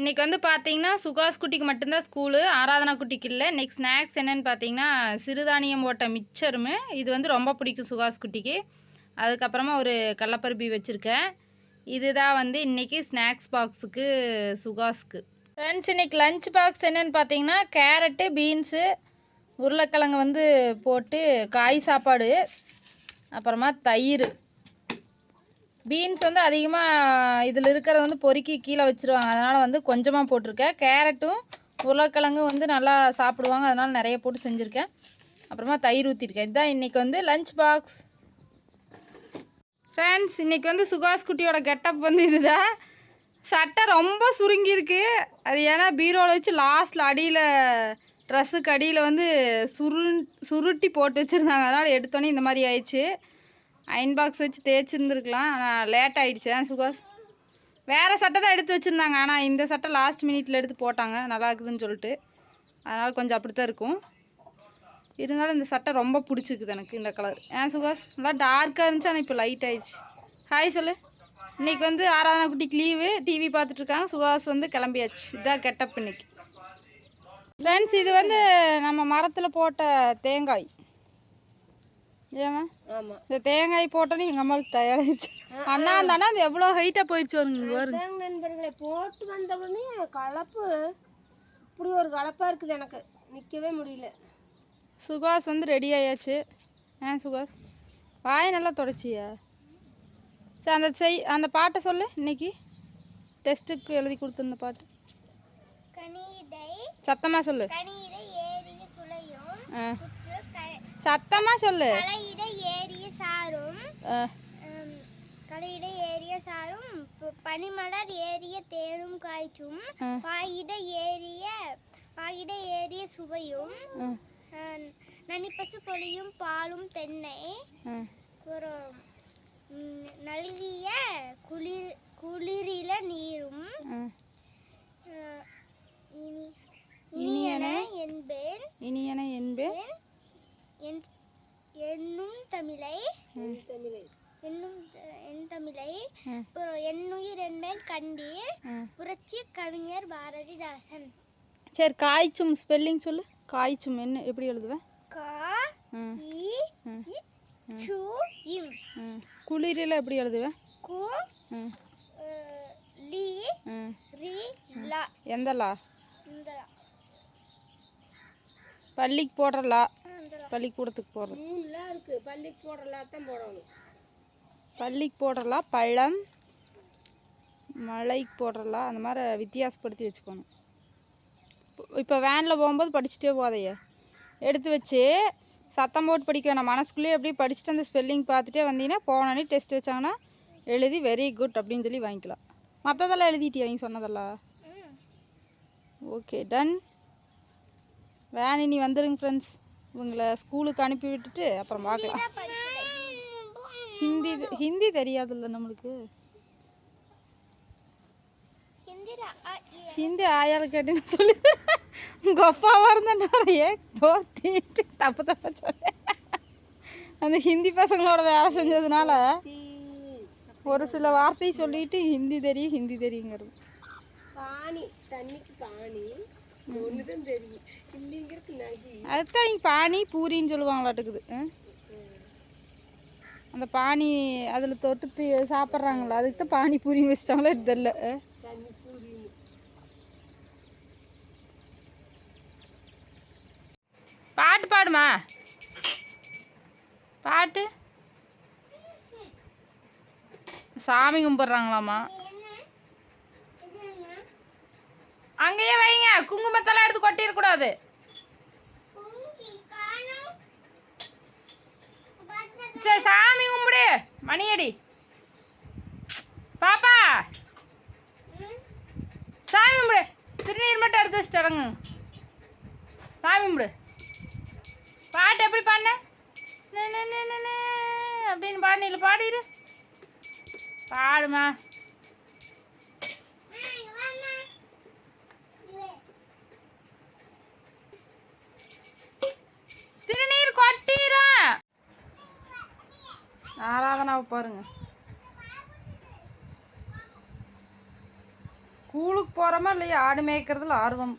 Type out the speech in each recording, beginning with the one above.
இன்றைக்கி வந்து பார்த்தீங்கன்னா சுகாஸ் குட்டிக்கு மட்டும்தான் ஸ்கூலு ஆராதனா குட்டிக்கு இல்லை. நெக்ஸ்ட் ஸ்நாக்ஸ் என்னென்னு பார்த்தீங்கன்னா சிறுதானியம் போட்ட மிச்சருமே இது வந்து ரொம்ப பிடிக்கும் சுகாஸ் குட்டிக்கு. அதுக்கப்புறமா ஒரு கடலப்பருப்பி வச்சுருக்கேன். இதுதான் வந்து இன்றைக்கி ஸ்நாக்ஸ் பாக்ஸுக்கு சுகாஸ்க்கு ஃப்ரெண்ட்ஸ் இன்றைக்கி லஞ்ச் பாக்ஸ் என்னென்னு பார்த்தீங்கன்னா கேரட்டு பீன்ஸு உருளைக்கிழங்கு வந்து போட்டு காய் சாப்பாடு அப்புறமா தயிர். பீன்ஸ் வந்து அதிகமாக இதில் இருக்கிறத வந்து பொறுக்கி கீழே வச்சுருவாங்க. அதனால் வந்து கொஞ்சமாக போட்டிருக்கேன். கேரட்டும் உருளைக்கிழங்கும் வந்து நல்லா சாப்பிடுவாங்க. அதனால் நிறைய போட்டு செஞ்சுருக்கேன். அப்புறமா தயிர் ஊற்றிருக்கேன் இதுதான் இன்றைக்கி வந்து லஞ்ச் பாக்ஸ் ஃப்ரெண்ட்ஸ் இன்றைக்கி வந்து சுகாஷ் குட்டியோட கெட்டப் வந்து இதுதான். சட்டை ரொம்ப சுருங்கியிருக்கு அது ஏன்னா பீரோவில் வச்சு லாஸ்ட்டில் அடியில் ட்ரெஸ்ஸுக்கு அடியில் வந்து சுரு சுருட்டி போட்டு வச்சுருந்தாங்க. அதனால் எடுத்தோன்னே இந்த மாதிரி ஆயிடுச்சு. அயன் பாக்ஸ் வச்சு தேய்ச்சிருந்துருக்கலாம். ஆனால் லேட் ஆகிடுச்சு சுகாஸ் வேறு சட்டை தான் எடுத்து வச்சுருந்தாங்க. ஆனால் இந்த சட்டை லாஸ்ட் மினிட்ல எடுத்து போட்டாங்க. நல்லா இருக்குதுன்னு சொல்லிட்டு. அதனால் கொஞ்சம் அப்படி தான் இருக்கும். இருந்தாலும் இந்த சட்டை ரொம்ப பிடிச்சிருக்குது எனக்கு இந்த கலர் ஏன் சுகாஸ் நல்லா டார்க்காக இருந்துச்சு. ஆனால் இப்போ லைட் ஆயிடுச்சு. ஹாய் சொல்லு. இன்னைக்கு வந்து ஆராதனா குட்டிக்கு லீவு டிவி பார்த்துட்ருக்காங்க சுகாஸ் வந்து கிளம்பியாச்சு. இதான் கெட்டப் இன்னைக்கு. ஃப்ரெண்ட்ஸ் இது வந்து நம்ம மரத்தில் போட்ட தேங்காய். ஏமா இந்த தேங்காய் போட்டோன்னே எங்கள் அம்மாவுக்கு தயாராகிடுச்சு அண்ணா அண்ணா அது எவ்வளோ ஹைட்டாக போயிடுச்சு வருங்க நண்பர்களே போட்டு வந்தவுடனே கலப்பு இப்படி ஒரு கலப்பாக இருக்குது எனக்கு. நிற்கவே முடியல. சுகாஸ் வந்து ரெடி ஆயாச்சு. ஏன் சுகாஸ்? வாய் நல்லா தொடச்சியா? சரி அந்த செய் அந்த பாட்டை சொல்லு இன்னைக்கு. டெஸ்ட்டுக்கு எழுதி கொடுத்துருந்த பாட்டு. சத்தமாக சொல்லு. ஆ. சத்தமாக சொல்லு. களையிடை ஏறிய சாரும் களையிடை ஏறிய சாரும் பனிமலர் ஏறிய தேனும் காய்ச்சும். பாயிட ஏறிய பாயிட ஏறிய சுவையும் நனிப்பசு பொழியும் பாலும் தென்னை ஆ. ஒரு ம், நல்கிய குளிர் குளிரில நீரும் இனி இனியன என்பேன் இனியன என்பே என் என்னும் தமிழை என்னும் என் தமிழை என்னுயிர் என்பேன் கண்டீர். புரட்சி கவிஞர் பாரதிதாசன். சரி காய்ச்சும் ஸ்பெல்லிங் சொல்லு. காய்ச்சும் என்ன எப்படி எழுதுவேன் கா இ சு இம். குளிரில் எப்படி எழுதுவேன் கு லி ரி லா. எந்த லா? இந்த லா. பள்ளிக்கு போடுற லா. பள்ளிக்கூடத்துக்கு போடுறது மூணுலாம் இருக்குது பள்ளிக்கு போடுறலாம் தான் போடணும். பள்ளிக்கு போடுறலாம் பழம் மலைக்கு போடுறலாம் அந்த மாதிரி வித்தியாசப்படுத்தி வச்சுக்கணும். இப்போ வேனில் போகும்போது படிச்சுட்டே போதையே எடுத்து வச்சு சத்தம் போட்டு படிக்க வேணாம். மனசுக்குள்ளேயே அப்படியே படிச்சுட்டு அந்த ஸ்பெல்லிங் பார்த்துட்டே வந்தீங்கன்னா போனோடனே டெஸ்ட் வச்சாங்கன்னா எழுதி வெரி குட் அப்படின்னு சொல்லி வாங்கிக்கலாம். மற்றதெல்லாம் எழுதிட்டியா? அவங்க சொன்னதெல்லாம். ஓகே டன் வேன் இனி வந்துருங்க ஃப்ரெண்ட்ஸ் இவங்களை ஸ்கூலுக்கு அனுப்பி விட்டுட்டு அப்புறம் பார்க்கலாம். ஹிந்தி ஹிந்தி தெரியாதுல்ல நம்மளுக்கு. ஹிந்தி ஆயால் கேட்டேன்னு சொல்லி உங்கள் அப்பாவாக இருந்தா தோத்திட்டு தப்பு தப்பா சொல்ல அந்த ஹிந்தி பசங்களோட வேலை செஞ்சதுனால ஒரு சில வார்த்தையை சொல்லிட்டு ஹிந்தி தெரியும் ஹிந்தி தெரியுங்கிறது. பாணி தண்ணிக்கு பாணி. ஒன்று தான் தெரியும். இல்லைங்கிறது நகி. அதுதான் பானி பூரின்னு சொல்லுவாங்களாட்டுக்குது? அந்த பானி அதில் தொட்டு சாப்பிட்றாங்களா அதுக்கு தான் பானி பூரின்னு வச்சிட்டாங்களா தெரியல. பாட்டு பாடுமா? பாட்டு? சாமி கும்பிட்றாங்களாமா குங்குமத்தெல்லாம் எடுத்து கொட்டிடக்கூடாது சரி சாமி கும்பிடு. மணியடி. பாப்பா. சாமி கும்பிடு. திருநீர் மட்டும் எடுத்து வச்சு தொடங்கு சாமி கும்பிடு. பாட்டு எப்படி பாடின? அப்படின்னு பாடினில பாடிரு. பாடுமா. பாருங்க. ஸ்கூலுக்கு போகிறோமா இல்லையா ஆடு மேய்க்கிறதுல ஆர்வம்.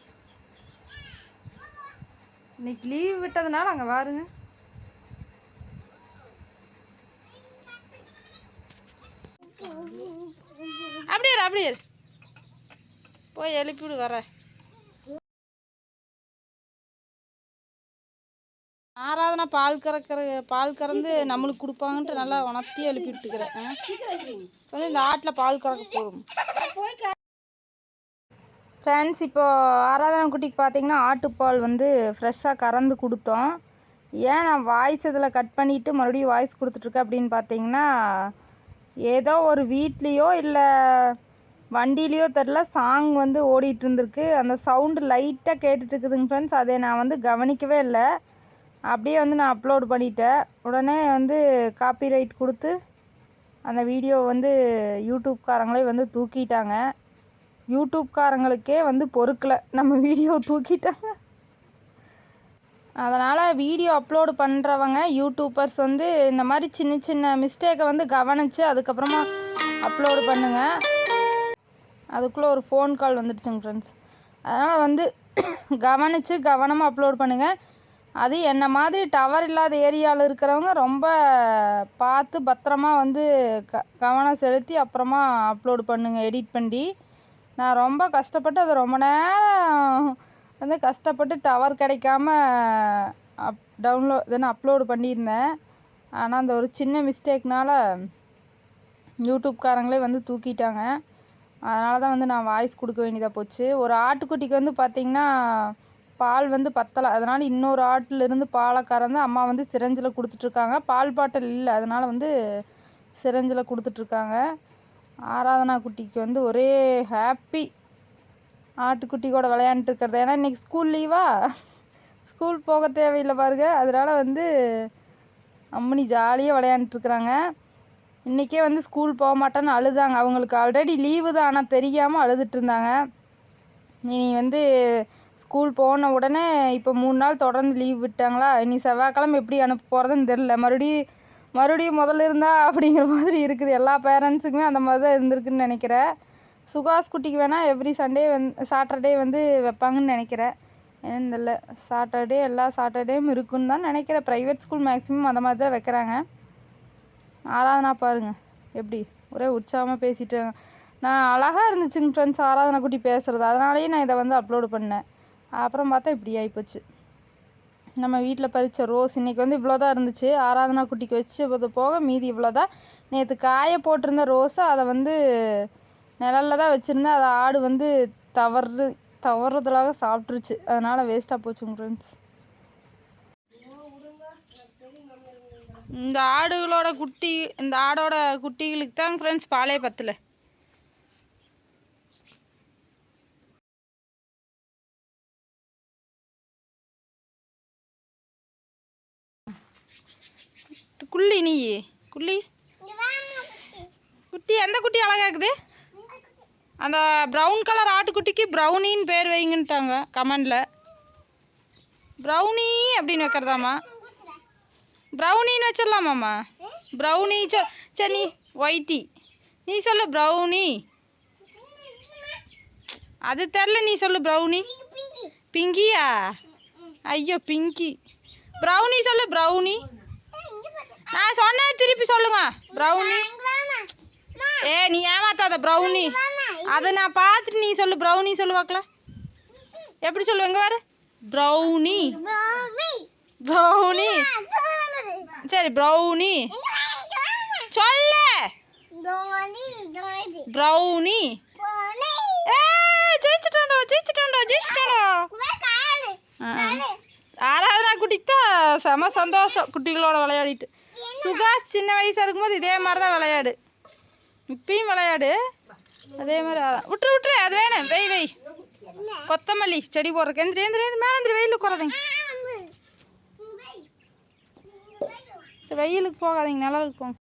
இன்னைக்கு லீவ் விட்டதுனால அங்கே பாருங்க அப்படியே அப்படியே போய் எழுப்பிவிடு வரேன் பால் கறக்கிற பால் கறந்து நம்மளுக்கு கொடுப்பாங்கன்ட்டு நல்லா உணர்த்தி எழுப்பி வந்து இந்த ஆட்டில் பால் கறக்க போகும் ஃப்ரெண்ட்ஸ் இப்போது ஆராதனை குட்டிக்கு பார்த்தீங்கன்னா ஆட்டுப்பால் வந்து ஃப்ரெஷ்ஷாக கறந்து கொடுத்தோம். ஏன் நான் வாய்ஸ் இதில் கட் பண்ணிவிட்டு மறுபடியும் வாய்ஸ் கொடுத்துட்ருக்கேன் அப்படின்னு பார்த்தீங்கன்னா ஏதோ ஒரு வீட்லேயோ இல்லை வண்டிலேயோ தெரில சாங் வந்து ஓடிட்டு இருந்திருக்கு. அந்த சவுண்டு லைட்டாக கேட்டுட்ருக்குதுங்க ஃப்ரெண்ட்ஸ் அதை நான் வந்து கவனிக்கவே இல்லை. அப்படியே வந்து நான் அப்லோட் பண்ணிட்டேன். உடனே வந்து காப்பிரைட் கொடுத்து அந்த வீடியோ வந்து யூடியூப்காரங்களே வந்து தூக்கிட்டாங்க. யூடியூப்காரங்களுக்கே வந்து பொறுக்கலை. நம்ம வீடியோ தூக்கிட்டாங்க. அதனால் வீடியோ அப்லோடு பண்ணுறவங்க யூடியூப்பர்ஸ் வந்து இந்த மாதிரி சின்ன சின்ன மிஸ்டேக்கை வந்து கவனித்து அதுக்கப்புறமா அப்லோடு பண்ணுங்கள் அதுக்குள்ளே ஒரு ஃபோன் கால் வந்துடுச்சுங்க ஃப்ரெண்ட்ஸ் அதனால் வந்து கவனித்து கவனமாக அப்லோட் பண்ணுங்கள் அது என்ன மாதிரி டவர் இல்லாத ஏரியாவில் இருக்கிறவங்க ரொம்ப பார்த்து பத்திரமா வந்து க கவனம் செலுத்தி அப்புறமா அப்லோடு பண்ணுங்கள் எடிட் பண்ணி. நான் ரொம்ப கஷ்டப்பட்டு அது ரொம்ப நேரம் வந்து கஷ்டப்பட்டு டவர் கிடைக்காம அப் டவுன்லோ தென் அப்லோடு பண்ணியிருந்தேன். ஆனால் அந்த ஒரு சின்ன மிஸ்டேக்னால் யூடியூப்காரங்களே வந்து தூக்கிட்டாங்க. அதனால தான் வந்து நான் வாய்ஸ் கொடுக்க வேண்டியதாக போச்சு. ஒரு ஆட்டுக்குட்டிக்கு வந்து பார்த்திங்கன்னா பால் வந்து பத்தலை. அதனால் இன்னொரு ஆட்டிலிருந்து பாலை கறந்து அம்மா வந்து சிரஞ்சில் கொடுத்துட்ருக்காங்க. பால் பாட்டில் இல்லை. அதனால் வந்து சிரஞ்சில் கொடுத்துட்ருக்காங்க. ஆராதனா குட்டிக்கு வந்து ஒரே ஹாப்பி ஆட்டுக்குட்டி கூட விளையாண்டுருக்கிறது இருக்கிறது ஏன்னா இன்றைக்கி ஸ்கூல் லீவா? ஸ்கூல் போக தேவையில்லை பாருங்க. அதனால் வந்து அம்மனி ஜாலியாக விளையாண்டுருக்குறாங்க இன்றைக்கே வந்து ஸ்கூல் போக மாட்டேன்னு அழுதாங்க. அவங்களுக்கு ஆல்ரெடி லீவு தான். ஆனால் தெரியாமல் அழுதுட்டு இருந்தாங்க நீ வந்து ஸ்கூல் போன உடனே இப்போ மூணு நாள் தொடர்ந்து லீவ் விட்டாங்களா? இனி செவ்வாய்க்கிழமை எப்படி அனுப்ப போகிறதுன்னு தெரில மறுபடியும் மறுபடியும் முதல்ல இருந்தா அப்படிங்கிற மாதிரி இருக்குது. எல்லா பேரண்ட்ஸுக்குமே அந்த மாதிரி தான் இருந்திருக்குன்னு நினைக்கிறேன். சுகாஸ் குட்டிக்கு வேணால் எவ்ரி சண்டே வந் சாட்டர்டே வந்து வைப்பாங்கன்னு நினைக்கிறேன். என்னன்னு தெரில சாட்டர்டே எல்லா சாட்டர்டேயும் இருக்குன்னு தான் நினைக்கிறேன். ப்ரைவேட் ஸ்கூல் மேக்ஸிமம் அந்த மாதிரி தான் வைக்கிறாங்க. ஆராதனா பாருங்க. எப்படி? ஒரே உற்சாகமாக பேசிட்டு நான் அழகாக இருந்துச்சுங்க ஃப்ரெண்ட்ஸ் ஆராதனை குட்டி பேசுகிறது அதனாலேயே நான் இதை வந்து அப்லோடு பண்ணேன். அப்புறம் பார்த்தா இப்படி ஆகிப்போச்சு நம்ம வீட்டில் பறித்த ரோஸ் இன்றைக்கி வந்து இவ்வளோ தான் இருந்துச்சு. ஆராதனா குட்டிக்கு வச்சது போக மீதி இவ்வளோ தான் நேற்று காய போட்டிருந்த ரோஸை அதை வந்து நிழல்ல தான் வச்சுருந்தேன். அதை ஆடு வந்து தவறு தவறுதலாக சாப்பிட்ருச்சு அதனால் வேஸ்ட்டாக போச்சுங்க ஃப்ரெண்ட்ஸ் இந்த ஆடுகளோட குட்டி இந்த ஆடோட குட்டிகளுக்கு தான் ஃப்ரெண்ட்ஸ் பாலே பத்தலை. குள்ளி நீ. குள்ளி. குட்டி. எந்த குட்டி அழகா இருக்குது? அந்த ப்ரௌன் கலர் ஆட்டுக்குட்டிக்கு ப்ரௌனின்னு பேர் வைங்கன்ட்டாங்க கமெண்டில். ப்ரௌனி அப்படின்னு வைக்கிறதாம்மா. ப்ரௌனின்னு வச்சிடலாமாம்மா? ப்ரௌனி சொ சரி நீ ஒயிட்டி நீ சொல்லு ப்ரௌனி அது தெரில நீ சொல்லு ப்ரௌனி பிங்கியா? ஐயோ பிங்கி. ப்ரௌனி சொல்லு ப்ரௌனி நான் சொன்னது திருப்பி சொல்லுங்க. ப்ரௌனி. ஏ நீ ஏமாத்தாத ப்ரௌனி. அதை நான் பார்த்துட்டு நீ சொல்லு ப்ரௌனி சொல்லுவாக்கல எப்படி சொல்லுவேங்க பாரு? ப்ரௌனி. ப்ரௌனி. சரி ப்ரௌனி. சொல்லு. ப்ரௌனி. ஏ ஜெயிச்சிட்டோண்டோ ஜெயிச்சிட்டோண்டோ ஜெயிச்சிட்டோண்டா ஆராதனா குட்டிக்கு தான் செம சந்தோஷம் குட்டிகளோட விளையாடிட்டு. சுகாஷ் சின்ன வயசாக இருக்கும்போது இதே மாதிரி தான் விளையாடு. இப்பயும் விளையாடு. அதே மாதிரி. விட்டுரு விட்டுரு அது வேணும். வெய் வெய் கொத்தமல்லி செடி போடுறதுக்கு. எந்திரி எந்திரி மேலே எந்திரி வெயிலுக்கு சரி வெயிலுக்கு போகாதீங்க. நிழலுக்கு போங்க.